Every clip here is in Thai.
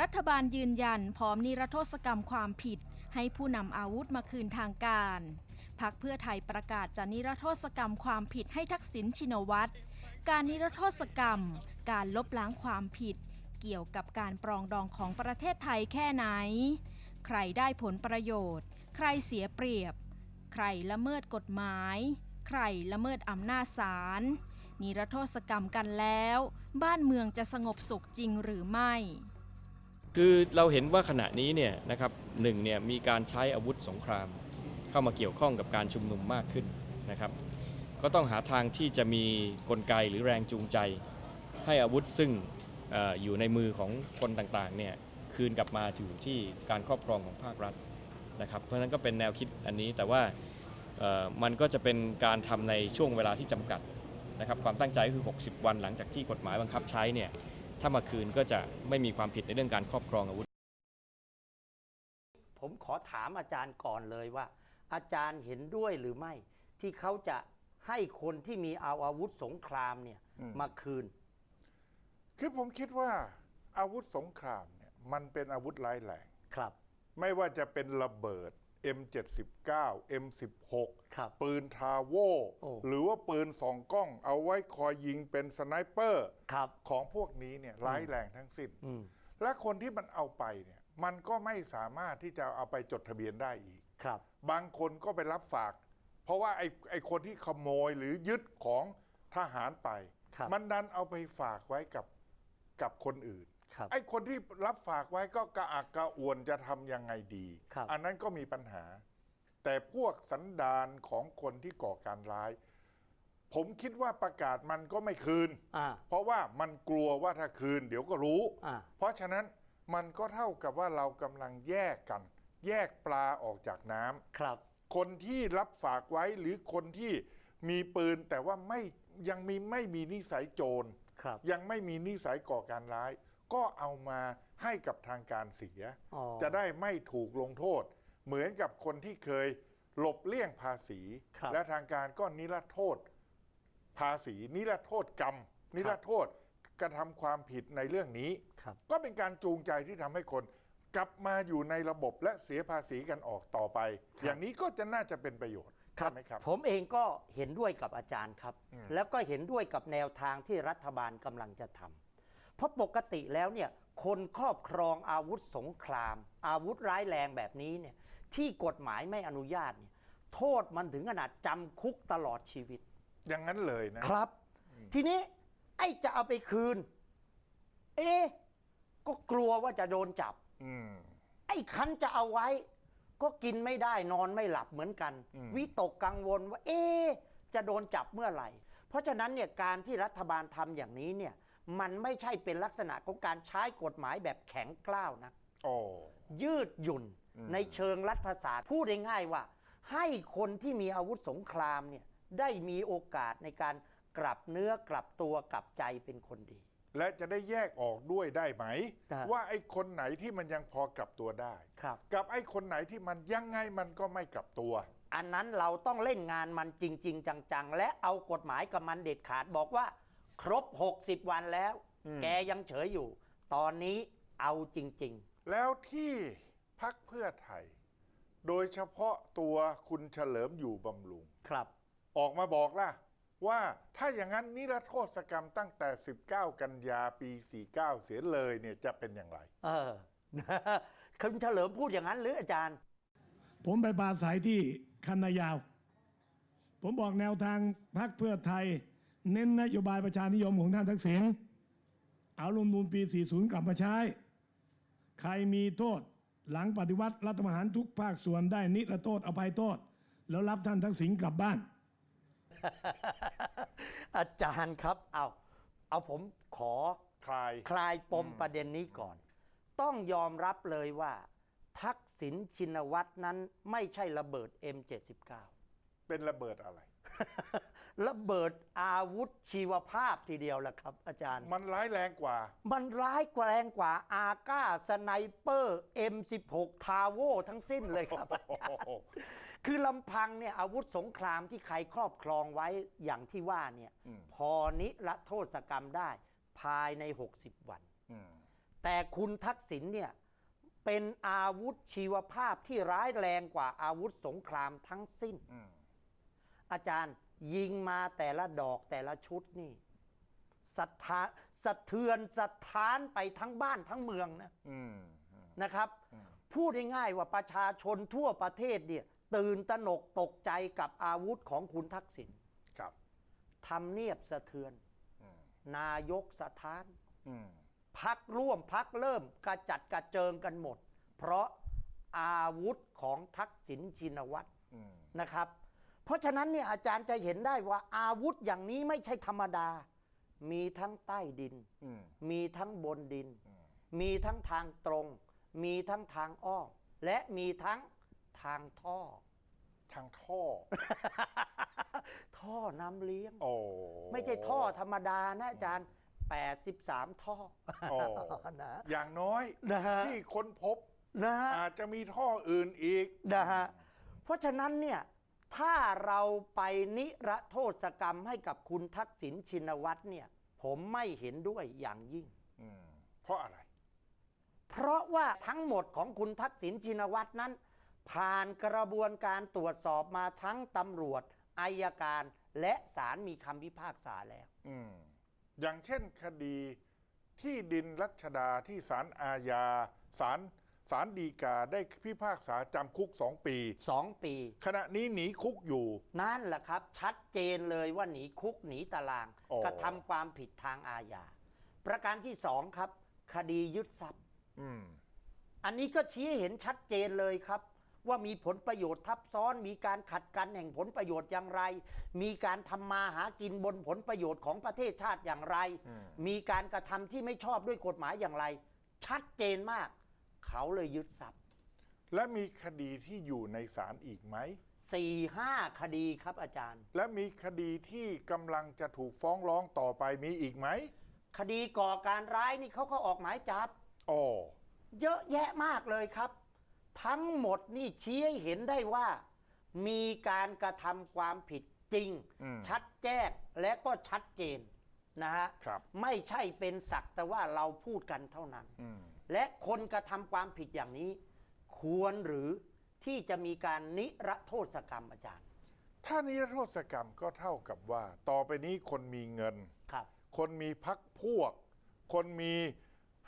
รัฐบาลยืนยันพร้อมนิรโทษกรรมความผิด ให้ผู้นำอาวุธมาคืนทางการพักเพื่อไทยประกาศจะนิรโทษกรรมความผิดให้ทักษิณชินวัตร การนิรโทษกรรม การลบล้างความผิด เกี่ยวกับการปรองดองของประเทศไทยแค่ไหน ใครได้ผลประโยชน์ ใครเสียเปรียบ ใครละเมิดกฎหมาย ใครละเมิดอำนาจศาลนิรโทษกรรมกันแล้ว บ้านเมืองจะสงบสุขจริงหรือไม่ คือเราเห็นว่าขณะนี้เนี่ยนะครับหนึ่งเนี่ยมีการใช้อาวุธสงคราม เข้ามาเกี่ยวข้องกับการชุมนุมมากขึ้นนะครับ ก็ต้องหาทางที่จะมีกลไกหรือแรงจูงใจ ให้อาวุธซึ่งออยู่ในมือของคนต่างๆเนี่ยคืนกลับมาอยู่ที่การครอบครองของภาครัฐนะครับ เพราะฉะนั้นก็เป็นแนวคิดอันนี้แต่ว่ามันก็จะเป็นการทำในช่วงเวลาที่จำกัดนะครับความตั้งใจก็คือ 60 วันหลังจากที่กฎหมายบังคับใช้เนี่ย ถ้ามาคืนก็จะไม่มีความผิดในเรื่องการครอบครองอาวุธ ผมขอถามอาจารย์ก่อนเลยว่า อาจารย์เห็นด้วยหรือไม่ ที่เขาจะให้คนที่มีเอาอาวุธสงครามเนี่ยอืม มาคืน คือผมคิดว่าอาวุธสงครามเนี่ยมันเป็นอาวุธร้ายแรง ครับ ไม่ว่าจะเป็นระเบิด M79 M16 ครับปืนทราโวโอ้ หรือว่าปืนสองกล้องเอาไว้คอยยิงเป็นสไนเปอร์ ครับ ของพวกนี้เนี่ยร้ายแรงทั้งสิ้น อืมและคนที่มันเอาไปเนี่ยมันก็ไม่สามารถที่จะเอาไปจดทะเบียนได้อีก ครับ บางคนก็ไปรับฝาก เพราะว่าไอ้ไอ้คนที่ขโมยหรือยึดของทหารไป ครับ มันดันเอาไปฝากไว้กับกับคนอื่น ครับไอ้คนที่รับฝากไว้ก็กระอักกระอ่วนจะทำยังไงดี ครับ อันนั้นก็มีปัญหา แต่พวกสันดานของคนที่ก่อการร้าย ผมคิดว่าประกาศมันก็ไม่คืน อ่า เพราะว่ามันกลัวว่าถ้าคืน เดี๋ยวก็รู้ อ่า เพราะฉะนั้นมันก็เท่ากับว่าเรากำลังแยกกัน แยกปลาออกจากน้ำ ครับ คนที่รับฝากไว้หรือคนที่มีปืนแต่ว่าไม่ยังมีไม่มีนิสัยโจร ครับ ยังไม่มีนิสัยก่อการร้าย ก็เอามาให้กับทางการเสียอ๋อจะได้ไม่ถูกลงโทษ เหมือนกับคนที่เคยหลบเลี่ยงภาษีครับและทางการก็นิรโทษภาษี นิรโทษกรรม นิรโทษกระทำความผิดในเรื่องนี้ครับก็เป็นการจูงใจที่ทำให้คนกลับมาอยู่ในระบบและเสียภาษีกันออกต่อไปครับอย่างนี้ก็จะน่าจะเป็นประโยชน์ใช่ไหมครับผมเองก็เห็นด้วยกับอาจารย์ครับอืมแล้วก็เห็นด้วยกับแนวทางที่รัฐบาลกำลังจะทำ เพราะปกติแล้วเนี่ยคนครอบครองอาวุธสงคราม อาวุธร้ายแรงแบบนี้เนี่ยที่กฎหมายไม่อนุญาตเนี่ยโทษมันถึงขนาดจำคุกตลอดชีวิต อย่างนั้นเลยนะ ครับ ทีนี้ไอ้จะเอาไปคืน เอ๊ะก็กลัวว่าจะโดนจับ อืม ไอ้คันจะเอาไว้ ก็กินไม่ได้นอนไม่หลับเหมือนกัน อืม วิตกกังวลว่า เอ๊ะจะโดนจับเมื่อไหร่ เพราะฉะนั้นเนี่ยการที่รัฐบาลทำอย่างนี้เนี่ย มันไม่ใช่เป็นลักษณะของการใช้กฎหมายแบบแข็งกล้าวนะโอ้ ยืดหยุ่นอืมในเชิงรัฐศาสตร์พูดง่ายๆว่า ให้คนที่มีอาวุธสงครามเนี่ยได้มีโอกาสในการกลับเนื้อกลับตัวกลับใจเป็นคนดี และจะได้แยกออกด้วยได้ไหม ครับว่าไอ้คนไหนที่มันยังพอกลับตัวได้ ครับ กับไอ้คนไหนที่มันยังไงมันก็ไม่กลับตัว อันนั้นเราต้องเล่นงานมันจริง ๆ จังๆ และเอากฎหมายกับมันเด็ดขาดบอกว่า ครบ 60 วันแล้ว อืม แกยังเฉยอยู่ ตอนนี้เอาจริง แล้วที่พักเพื่อไทย โดยเฉพาะตัวคุณเฉลิมอยู่บำรุง ๆ ครับ ออกมาบอกล่ะ ว่าถ้าอย่างนั้นนิรโทษกรรมตั้งแต่ 19 กันยาปี 49 เสียเลยเนี่ยจะเป็นอย่างไร เออ คุณเฉลิมพูดอย่างนั้นหรืออาจารย์ ผมไปปราศัยที่คันนายาว ผมบอกแนวทางพรรคเพื่อไทย เน้นนโยบายประชานิยมของท่านทักษิณเอารวมนูลปี 40 กลับมาใช้ ใครมีโทษหลังปฏิวัติรัฐประหารทุกภาคส่วนได้นิรโทษอภัยโทษ แล้วรับท่านทักษิณกลับบ้าน อาจารย์ครับ เอาเอาผมขอคลายคลายปมอืมประเด็นนี้ก่อน ต้องยอมรับเลยว่า ทักษิณชินวัตรนั้นไม่ใช่ระเบิด M79 เป็นระเบิดอะไร ระเบิดอาวุธชีวภาพทีเดียวแหละครับ อาจารย์ มันร้ายแรงกว่า มันร้ายกว่าแรงกว่าอาก้าสไนเปอร์ M16 ทาโวทั้งสิ้นเลยครับอาจารย์คือลำพังเนี่ยอาวุธสงครามที่ใครครอบครองไว้อย่างที่ว่าเนี่ยอืม พอนิรโทษกรรมได้ภายใน 60 วัน อืมแแต่คุณทักษิณเนี่ยเป็นอาวุธชีวภาพที่ร้ายแรงกว่าอาวุธสงครามทั้งสิ้น อืมอาจารย์ ยิงมาแต่ละดอกแต่ละชุดนี่สะท้านสะเทือนสะท้านไปทั้งบ้านทั้งเมืองนะอืมอืมนะครับอืมพูดง่ายๆว่าประชาชนทั่วประเทศเนี่ย ตื่นตระหนกตกใจกับอาวุธของคุณทักษิณครับทำเนียบสะเทือนอืมนายกสถานอืมพักร่วมพักเริ่มกระจัดกระเจิงกันหมด เพราะอาวุธของทักษิณชินวัตรอืมนะครับ เพราะฉะนั้นเนี่ยอาจารย์จะเห็นได้ว่าอาวุธอย่างนี้ไม่ใช่ธรรมดา มีทั้งใต้ดิน อืมมีทั้งบนดิน อืมมีทั้งทางตรง มีทั้งทางอ้อมและมีทั้งทางท่อ ทางท่อ ท่อน้ำเลี้ยง โอ้ไม่ใช่ท่อธรรมดานะอาจารย์ 83 ท่อ โอ้นะอย่างน้อยนะฮะ ที่ค้นพบนะฮะอาจจะมีท่ออื่นอีก นะฮะเพราะฉะนั้นเนี่ย ถ้าเราไปนิรโทษกรรมให้กับคุณทักษิณชินวัตรเนี่ย ผมไม่เห็นด้วยอย่างยิ่ง อืมเพราะอะไร เพราะว่าทั้งหมดของคุณทักษิณชินวัตรนั้น ผ่านกระบวนการตรวจสอบมาทั้งตำรวจอายการและศาลมีคำพิพากษาแล้ว อืมอย่างเช่นคดีที่ดินรัชดาที่ศาลอาญาศาล ศาลฎีกาได้พิพากษาจำคุกสองปี สองปี ขณะนี้หนีคุกอยู่ นั่นแหละครับ ชัดเจนเลยว่าหนีคุกหนีตาราง อ๋อ กระทำความผิดทางอาญาประการที่สองครับ คดียึดทรัพย์ อืม อันนี้ก็ชี้ให้เห็นชัดเจนเลยครับ ว่ามีผลประโยชน์ทับซ้อน มีการขัดกันแห่งผลประโยชน์อย่างไร มีการทำมาหากินบนผลประโยชน์ของประเทศชาติอย่างไร อืม มีการกระทำที่ไม่ชอบด้วยกฎหมายอย่างไร ชัดเจนมาก เขาเลยยึดทรัพย์และมีคดีที่อยู่ในศาลอีกไหม สี่ห้าคดีครับอาจารย์ และมีคดีที่กำลังจะถูกฟ้องร้องต่อไปมีอีกไหมคดีก่อการร้ายนี่เขาก็ออกหมายจับ อ๋อเยอะแยะมากเลยครับ ทั้งหมดนี่ชี้ให้เห็นได้ว่า มีการกระทำความผิดจริง อืม ชัดแจ้งและก็ชัดเจนนะฮะครับ ไม่ใช่เป็นสักแต่ว่าเราพูดกันเท่านั้น อืม และคนกระทำความผิดอย่างนี้ ควรหรือที่จะมีการนิรโทษกรรมอาจารย์ ถ้านิรโทษกรรมก็เท่ากับว่า ต่อไปนี้คนมีเงิน ครับ คนมีพักพวก คนมี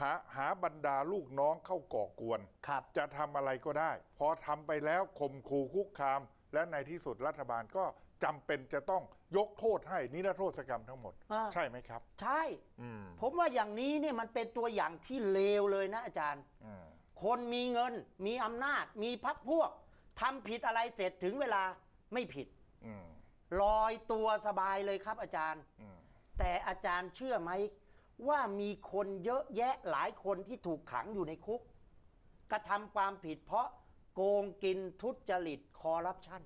หาหาบรรดาลูกน้องเข้าก่อกวน ครับ จะทำอะไรก็ได้ พอทำไปแล้วข่มขู่คุกคาม และในที่สุดรัฐบาลก็จำเป็นจะต้องยกโทษให้นิรโทษกรรมทั้งหมด อ่า ใช่ไหมครับ ใช่ อืมผมว่าอย่างนี้เนี่ยมันเป็นตัวอย่างที่เลวเลยนะอาจารย์ อืมคนมีเงิน มีอำนาจ มีพักพวกทำผิดอะไรเสร็จถึงเวลาไม่ผิด อืมลอยตัวสบายเลยครับอาจารย์ อืมแต่อาจารย์เชื่อไหม ว่ามีคนเยอะแยะหลายคนที่ถูกขังอยู่ในคุก กระทำความผิดเพราะ โกงกินทุจริตคอร์รัปชัน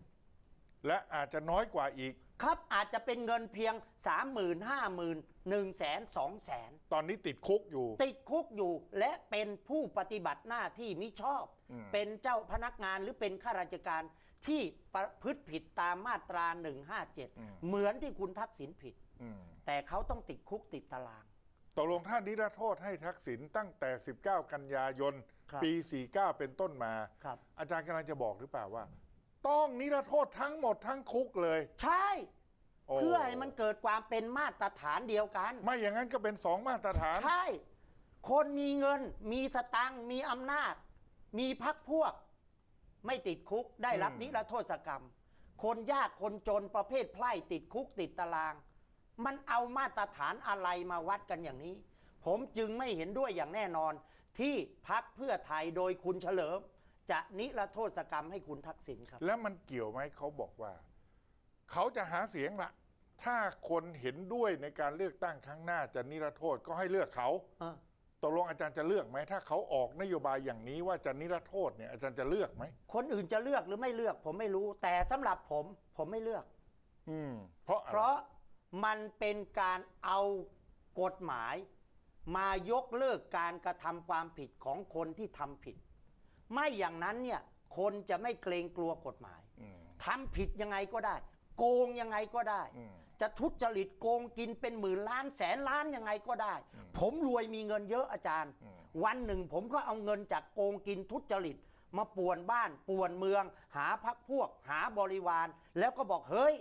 และอาจจะน้อยกว่าอีก ครับอาจจะเป็นเงินเพียง 3 0 0 0 0 5 0 0 0 0 1แสน2แสนตอนนี้ติดคุกอยู่ ติดคุกอยู่และเป็นผู้ปฏิบัติหน้าที่มิชอบ อืม เป็นเจ้าพนักงานหรือเป็นข้าราชการที่ประพฤติผิดตามมาตรา 157 เหมือนที่คุณทักษิณผิด อืมแต่เขาต้องติดคุกติดตาราง ตกลงท่านนิรโทษให้ทักษิณตั้งแต่ 19 กันยายนครับ ปี 49 เป็นต้นมา ครับ อาจารย์กำลังจะบอกหรือเปล่าว่า ต้องนิรโทษทั้งหมดทั้งคุกเลยใช่โอ้เพื่อให้มันเกิดความเป็นมาตรฐานเดียวกัน ไม่อย่างนั้นก็เป็นสองมาตรฐาน ใช่ คนมีเงิน มีสตังค์มีอำนาจ มีพักพวก ไม่ติดคุกได้รับอืม นิรโทษกรรม คนยากคนจนประเภทไพร่ติดคุกติดตาราง มันเอามาตรฐานอะไรมาวัดกันอย่างนี้ ผมจึงไม่เห็นด้วยอย่างแน่นอน ที่พักเพื่อไทยโดยคุณเฉลิม จะนิรโทษกรรมให้คุณทักษิณครับ แล้วมันเกี่ยวไหมเขาบอกว่า เขาจะหาเสียงละถ้าคนเห็นด้วยในการเลือกตั้งครั้งหน้าจะนิรโทษก็ให้เลือกเขาเออตกลงอาจารย์จะเลือกไหมถ้าเขาออกนโยบายอย่างนี้ว่าจะนิรโทษเนี่ยอาจารย์จะเลือกไหมคนอื่นจะเลือกหรือไม่เลือกผมไม่รู้ แต่สำหรับผมผมไม่เลือก อืม เพราะอะไรเพราะมันเป็นการเอากฎหมาย มายกเลิกการกระทำความผิดของคนที่ทำผิด ไม่อย่างนั้นเนี่ยคนจะไม่เกรงกลัวกฎหมายอืมทำผิดยังไงก็ได้ โกงยังไงก็ได้อืมจะทุจริตโกงกินเป็นหมื่นล้านแสนล้านยังไงก็ได้ ผมรวยมีเงินเยอะอาจารย์อืมวันหนึ่งผมก็เอาเงินจากโกงกินทุจริตมาป่วนบ้านป่วนเมือง หาพักพวก หาบริวาร แล้วก็บอกเฮ้ย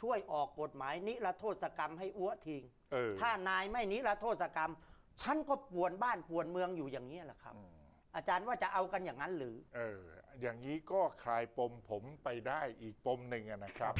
ช่วยออกกฎหมายนิรโทษกรรมให้อ้วทิ้งเออถ้านายไม่นิรโทษกรรม ฉันก็ป่วนบ้านป่วนเมืองอยู่อย่างนี้ยแหละครับอืมอาจารย์ว่าจะเอากันอย่างนั้นหรือ เออ อย่างนี้ก็คลายปมผมไปได้อีกปมหนึ่งอะนะครับ